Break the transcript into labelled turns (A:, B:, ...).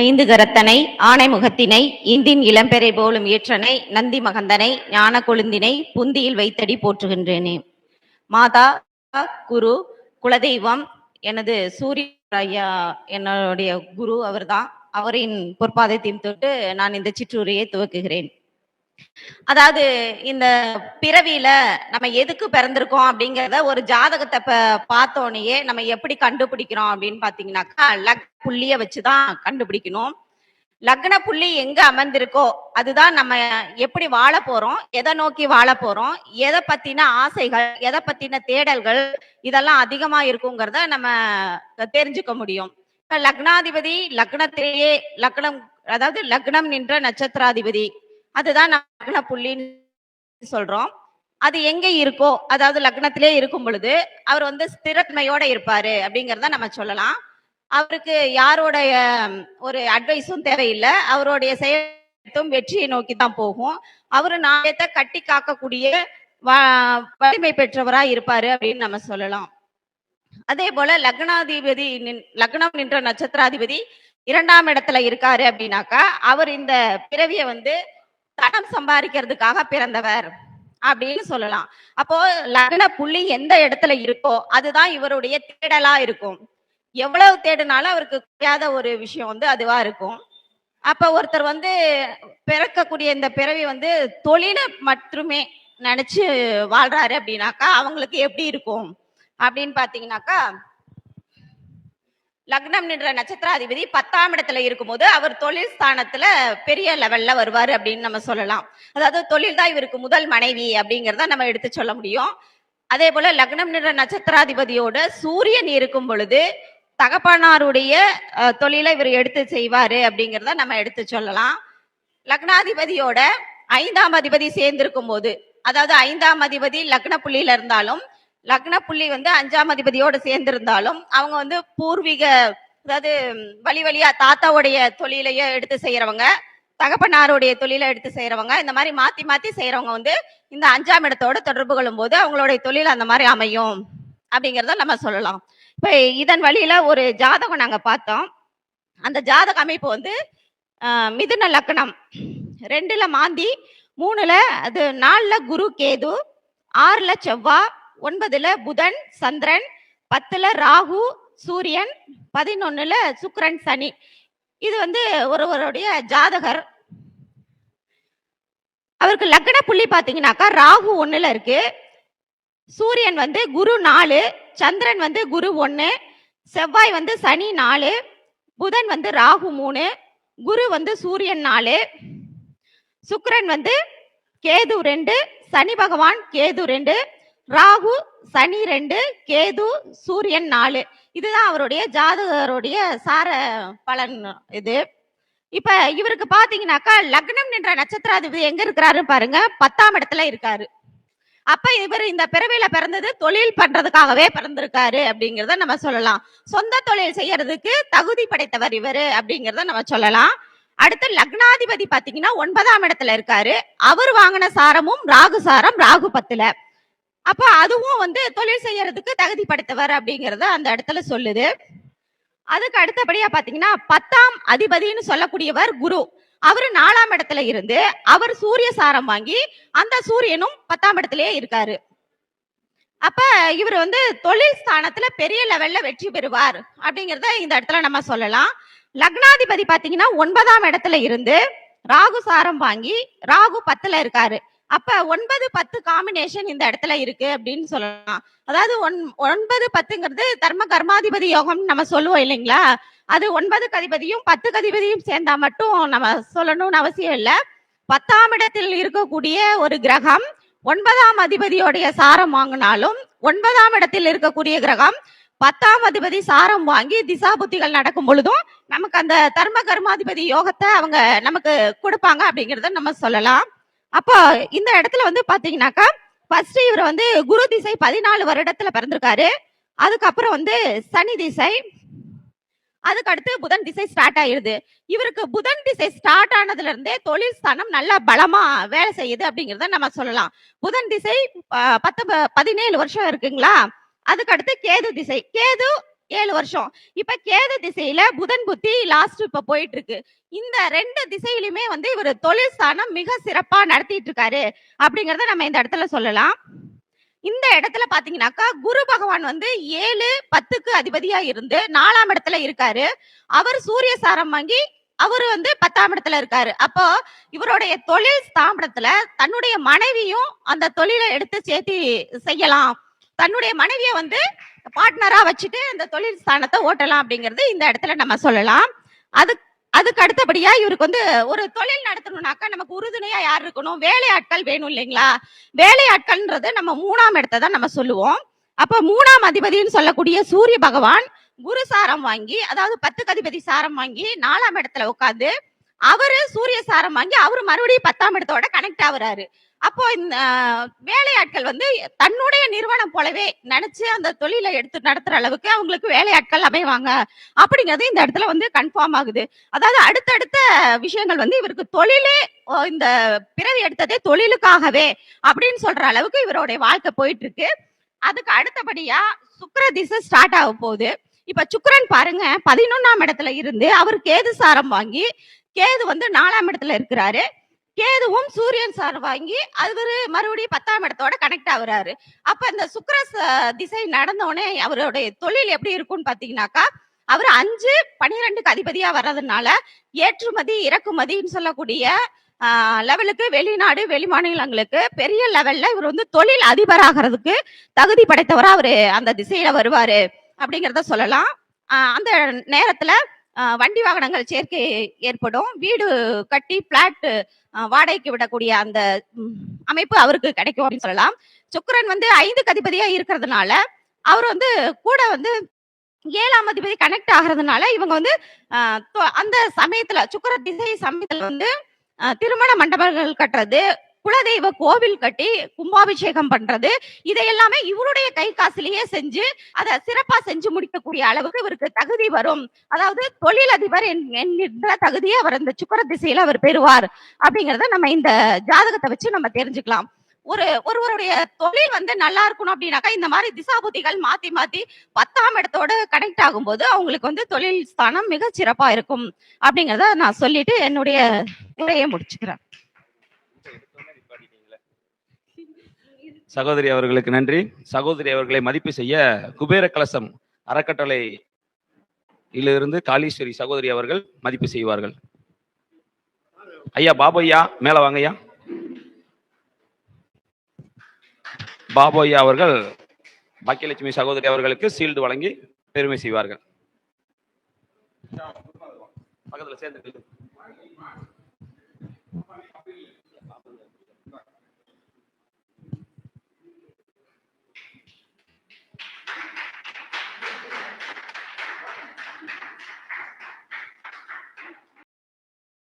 A: ஐந்து கரத்தனை ஆனை முகத்தினை இந்தின் இளம்பெறை போலும் ஏற்றனை நந்தி மகந்தனை ஞான கொழுந்தினை புந்தியில் வைத்தடி போற்றுகின்றேனே. மாதா குரு குலதெய்வம் எனது சூரிய ஐயா என்னுடைய குரு அவர்தான். அவரின் பொற்பாதத்தையும் தொட்டு நான் இந்த சிற்றூரையை துவக்குகிறேன். அதாவது இந்த பிறவியில நம்ம எதுக்கு பிறந்திருக்கோம் அப்படிங்கறத ஒரு ஜாதகத்தை ப- பார்த்தோன்னேயே நம்ம எப்படி கண்டுபிடிக்கிறோம் அப்படின்னு பாத்தீங்கன்னாக்கா லக் புள்ளிய வச்சுதான் கண்டுபிடிக்கணும். லக்ன புள்ளி எங்க அமர்ந்திருக்கோ அதுதான் நம்ம எப்படி வாழ போறோம் எதை நோக்கி வாழ போறோம் எதை பத்தின ஆசைகள் எதை பத்தின தேடல்கள் இதெல்லாம் அதிகமா இருக்குங்கிறத நம்ம தெரிஞ்சுக்க முடியும். லக்னாதிபதி லக்னத்திலேயே லக்னம் அதாவது லக்னம் நின்ற நட்சத்திராதிபதி அதுதான் லக்ன புள்ளின்னு சொல்றோம். அது எங்க இருக்கோ அதாவது லக்னத்திலே இருக்கும் பொழுது அவர் வந்து ஸ்திரத்தன்மையோட இருப்பாரு அப்படிங்கறத நம்ம சொல்லலாம். அவருக்கு யாரோடைய ஒரு அட்வைஸும் தேவையில்லை. அவருடைய செயலும் வெற்றியை நோக்கி தான் போகும். அவரு நாயத்தை கட்டி காக்கக்கூடிய வ- வலிமை பெற்றவரா இருப்பாரு அப்படின்னு நம்ம சொல்லலாம். அதே போல லக்னாதிபதி நின்- லக்னம் நின்ற நட்சத்திராதிபதி இரண்டாம் இடத்துல இருக்காரு அப்படின்னாக்கா அவர் இந்த பிறவியை வந்து தனம் சம்பாதிக்கிறதுக்காக பிறந்தவர் அப்படின்னு சொல்லலாம். அப்போ லக்ன புள்ளி எந்த இடத்துல இருக்கோ அதுதான் இவருடைய தேடலா இருக்கும். எவ்வளவு தேடினாலும் அவருக்கு தெரியாத ஒரு விஷயம் வந்து அதுவா இருக்கும். அப்ப ஒருத்தர் வந்து பிறக்கக்கூடிய இந்த பிறவி வந்து தொழிலை மட்டுமே நினைச்சு வாழ்றாரு அப்படின்னாக்கா அவங்களுக்கு எப்படி இருக்கும்? அப்படின்னு பாத்தீங்கன்னாக்கா லக்னம் நின்ற நட்சத்திராதிபதி பத்தாம் இடத்துல இருக்கும்போது அவர் தொழில் ஸ்தானத்துல பெரிய லெவல்ல வருவாரு அப்படின்னு நம்ம சொல்லலாம். அதாவது தொழில் தான் இவருக்கு முதல் மனைவி அப்படிங்கிறத நம்ம எடுத்து சொல்ல முடியும். அதே போல லக்னம் நின்ற நட்சத்திராதிபதியோட சூரியன் இருக்கும் பொழுது தகப்பனாருடைய தொழிலை இவர் எடுத்து செய்வாரு அப்படிங்கிறத நம்ம எடுத்து சொல்லலாம். லக்னாதிபதியோட ஐந்தாம் அதிபதி சேர்ந்திருக்கும் போது அதாவது ஐந்தாம் அதிபதி லக்ன புள்ளியில இருந்தாலும் லக்ன புள்ளி வந்து அஞ்சாம் அதிபதியோட சேர்ந்திருந்தாலும் அவங்க வந்து பூர்வீக அதாவது வழி வழியா தாத்தாவுடைய தொழிலையே எடுத்து செய்யறவங்க தகப்பனாருடைய தொழிலை எடுத்து செய்யறவங்க இந்த மாதிரி மாத்தி மாத்தி செய்யறவங்க வந்து இந்த அஞ்சாம் இடத்தோட தொடர்பு கொள்ளும் போது அவங்களுடைய தொழில் அந்த மாதிரி அமையும் அப்படிங்கறத நம்ம சொல்லலாம். இப்ப இதன் வழியில ஒரு ஜாதகம் நாங்க பார்த்தோம். அந்த ஜாதக அமைப்பு வந்து மிதுன லக்னம். ரெண்டுல மாந்தி மூணுல அது நாலுல குரு கேது ஆறுல செவ்வாய் ஒன்பதுல புதன் சந்திரன் பத்துல ராகு சூரியன் பதினொன்னுல சுக்கரன் சனி. இது வந்து ஒருவருடைய ஜாதகர். அவருக்கு லக்ன புள்ளி பாத்தீங்கன்னாக்கா ராகு ஒண்ணுல இருக்கு. சூரியன் வந்து குரு நாலு சந்திரன் வந்து குரு ஒன்று செவ்வாய் வந்து சனி நாலு புதன் வந்து ராகு மூணு குரு வந்து சூரியன் நாலு சுக்கரன் வந்து கேது ரெண்டு சனி பகவான் கேது ரெண்டு ராகு சனி ரெண்டு கேது சூரியன் நாலு. இதுதான் அவருடைய ஜாதகருடைய சார பலன் இது. இப்ப இவருக்கு பாத்தீங்கன்னாக்கா லக்னம் நின்ற நட்சத்திராதிபதி எங்க இருக்கிறாரு பாருங்க பத்தாம் இடத்துல இருக்காரு. அப்ப இவர் இந்த பிறவியில பிறந்தது தொழில் பண்றதுக்காகவே பிறந்திருக்காரு அப்படிங்கிறத நம்ம சொல்லலாம். சொந்த தொழில் செய்யறதுக்கு தகுதி படைத்தவர் இவரு அப்படிங்கிறத நம்ம சொல்லலாம். அடுத்து லக்னாதிபதி பாத்தீங்கன்னா ஒன்பதாம் இடத்துல இருக்காரு. அவர் வாங்கின சாரமும் ராகு சாரம் ராகு பத்துல. அப்ப அதுவும் வந்து தொழில் செய்யறதுக்கு தகுதி படைத்தவர் அப்படிங்கறத அந்த இடத்துல சொல்லுது. அதுக்கு அடுத்தபடியா பாத்தீங்கன்னா பத்தாம் அதிபதின்னு சொல்லக்கூடியவர் குரு. அவரு நாலாம் இடத்துல இருந்து அவர் சூரிய சாரம் வாங்கி அந்த சூரியனும் பத்தாம் இடத்துலயே இருக்காரு. அப்ப இவர் வந்து தொழில் ஸ்தானத்துல பெரிய லெவல்ல வெற்றி பெறுவார் அப்படிங்கறத இந்த இடத்துல நம்ம சொல்லலாம். லக்னாதிபதி பாத்தீங்கன்னா ஒன்பதாம் இடத்துல இருந்து ராகு சாரம் வாங்கி ராகு பத்துல இருக்காரு. அப்ப ஒன்பது பத்து காம்பினேஷன் இந்த இடத்துல இருக்கு அப்படின்னு சொல்லலாம். அதாவது ஒன் ஒன்பது பத்துங்கிறது தர்ம கர்மாதிபதி யோகம் நம்ம சொல்லுவோம் இல்லைங்களா? அது ஒன்பது கதிபதியும் பத்து கதிபதியும் சேர்ந்தா மட்டும் நம்ம சொல்லணும்னு அவசியம் இல்லை. பத்தாம் இடத்தில் இருக்கக்கூடிய ஒரு கிரகம் ஒன்பதாம் அதிபதியோடைய சாரம் வாங்கினாலும் ஒன்பதாம் இடத்தில் இருக்கக்கூடிய கிரகம் பத்தாம் அதிபதி சாரம் வாங்கி திசா புத்திகள் நடக்கும் பொழுதும் நமக்கு அந்த தர்ம கர்மாதிபதி யோகத்தை அவங்க நமக்கு கொடுப்பாங்க அப்படிங்கிறத நம்ம சொல்லலாம். அப்போ இந்த இடத்துல வந்து பாத்தீங்கன்னாக்கா ஃபர்ஸ்ட் இவர் வந்து குரு திசை பதினாலு வருடத்துல பிறந்திருக்காரு. அதுக்கப்புறம் வந்து சனி திசை அதுக்கு அடுத்து புதன் திசை ஸ்டார்ட் ஆயிருது இவருக்கு புதன் திசை ஸ்டார்ட் ஆனதுல இருந்தே தொழில் ஸ்தானம் நல்லா பலமா வேலை செய்யுது அப்படிங்கறத நம்ம சொல்லலாம். புதன் திசை பத்து ப- பதினேழு வருஷம் இருக்குங்களா? அதுக்கு அடுத்து கேது திசை. கேது ஏழு வருஷம். இப்ப கேது திசையில புதன் புத்தி லாஸ்ட் இப்ப போயிட்டு இருக்கு இந்த ரெண்டு திசையிலுமே வந்து இவர் தொழில் ஸ்தானம் மிக சிறப்பா நடத்திட்டு இருக்காரு அப்படிங்கறத நம்ம இந்த இடத்துல சொல்லலாம். இந்த இடத்துல பாத்தீங்கன்னாக்கா குரு பகவான் வந்து ஏழு பத்துக்கு அதிபதியா இருந்து நாலாம் இடத்துல இருக்காரு. அவர் சூரிய சாரம் வாங்கி அவரு வந்து பத்தாம் இடத்துல இருக்காரு. அப்போ இவருடைய தொழில் ஸ்தாபனத்துல தன்னுடைய மனைவியும் அந்த தொழிலை எடுத்து சேர்த்து செய்யலாம். தன்னுடைய மனைவியை வந்து பார்ட்னரா வச்சுட்டு அந்த தொழில் ஸ்தானத்தை ஓட்டலாம் அப்படிங்கறது இந்த இடத்துல நம்ம சொல்லலாம். அது அதுக்கு அடுத்தபடியா இவருக்கு வந்து ஒரு தொழில் நடத்தணும்னாக்கா நமக்கு உறுதுணையா யார் இருக்கணும்? வேலையாட்கள் வேணும் இல்லைங்களா? வேலையாட்கள்ன்றது நம்ம மூணாம் இடத்தை தான் நம்ம சொல்லுவோம். அப்ப மூணாம் அதிபதினு சொல்லக்கூடிய சூரிய பகவான் குரு சாரம் வாங்கி அதாவது பத்து அதிபதி சாரம் வாங்கி நாலாம் இடத்துல உட்காந்து அவரு சூரிய சாரம் வாங்கி அவரு மறுபடியும் பத்தாம் இடத்தோட கனெக்ட் ஆகுறாரு. அப்போ இந்த வேலையாட்கள் வந்து தன்னுடைய நிறுவனம் போலவே நினைச்சு அந்த தொழிலை எடுத்து நடத்துற அளவுக்கு அவங்களுக்கு வேலையாட்கள் அமைவாங்க. அப்படிங்கிறது இந்த இடத்துல வந்து கன்ஃபார்ம் ஆகுது. அதாவது அடுத்தடுத்த விஷயங்கள் வந்து இவருக்கு தொழிலே இந்த பிறவி எடுத்ததே தொழிலுக்காகவே அப்படின்னு சொல்ற அளவுக்கு இவருடைய வாழ்க்கை போயிட்டு இருக்கு அதுக்கு அடுத்தபடியா சுக்கர திசை ஸ்டார்ட் ஆக போகுது. இப்ப சுக்கரன் பாருங்க பதினொன்னாம் இடத்துல இருந்து அவர் கேது சாரம் வாங்கி கேது வந்து நாலாம் இடத்துல இருக்கிறாரு. கேதுவும் சூரியன் சார் வாங்கி அவரு மறுபடியும் பத்தாம் இடத்தோட கனெக்ட் ஆகுறாரு. அப்ப இந்த சுக்கர திசை நடந்தோடனே அவருடைய தொழில் எப்படி இருக்கும்னு பாத்தீங்கன்னாக்கா அவர் அஞ்சு பனிரெண்டுக்கு அதிபதியா வர்றதுனால ஏற்றுமதி இறக்குமதின்னு சொல்லக்கூடிய லெவலுக்கு வெளிநாடு வெளி மாநிலங்களுக்கு பெரிய லெவல்ல இவர் வந்து தொழில் அதிபராகிறதுக்கு தகுதி படைத்தவரா அவரு அந்த திசையில வருவாரு. அப்படிங்கிறத சொல்லலாம். அந்த நேரத்துல வண்டி வாகனங்கள் சேர்க்கை ஏற்படும். வீடு கட்டி பிளாட் வாடகைக்கு விடக்கூடிய அந்த அமைப்பு அவருக்கு கிடைக்கும் அப்படின்னு சொல்லலாம். சுக்கிரன் வந்து ஐந்து அதிபதியா இருக்கிறதுனால அவர் வந்து கூட வந்து ஏழாம் அதிபதி கனெக்ட் ஆகுறதுனால இவங்க வந்து அந்த சமயத்துல சுக்கர திசை சமயத்துல வந்து திருமண மண்டபங்கள் கட்டுறது குலதெய்வ கோவில் கட்டி கும்பாபிஷேகம் பண்றது. இதை எல்லாமே இவருடைய கை காசுலயே செஞ்சு அதை சிறப்பா செஞ்சு முடிக்கக்கூடிய அளவுக்கு இவருக்கு தகுதி வரும். அதாவது தொழிலதிபர் என்- என்கின்ற தகுதியை அவர் இந்த சுக்கர திசையில அவர் பெறுவார். அப்படிங்கறத நம்ம இந்த ஜாதகத்தை வச்சு நம்ம தெரிஞ்சுக்கலாம். ஒரு ஒருவருடைய தொழில் வந்து நல்லா இருக்கணும் அப்படின்னாக்கா இந்த மாதிரி திசாபுத்திகள் மாத்தி மாத்தி பத்தாம் இடத்தோட கனெக்ட் ஆகும்போது அவங்களுக்கு வந்து தொழில் ஸ்தானம் மிக சிறப்பா இருக்கும். அப்படிங்கறத நான் சொல்லிட்டு என்னுடைய உரையை முடிச்சுக்கிறேன்.
B: சகோதரி அவர்களுக்கு நன்றி. சகோதரி அவர்களை மதிப்பு செய்ய குபேர கலசம் அறக்கட்டளை இருந்து காளீஸ்வரி சகோதரி அவர்கள் மதிப்பு செய்வார்கள். ஐயா பாபையா மேல வாங்கய்யா. ஐயா அவர்கள் பாக்கியலட்சுமி சகோதரி அவர்களுக்கு சீல்டு வழங்கி பெருமை செய்வார்கள். பக்கத்துல சேர்ந்து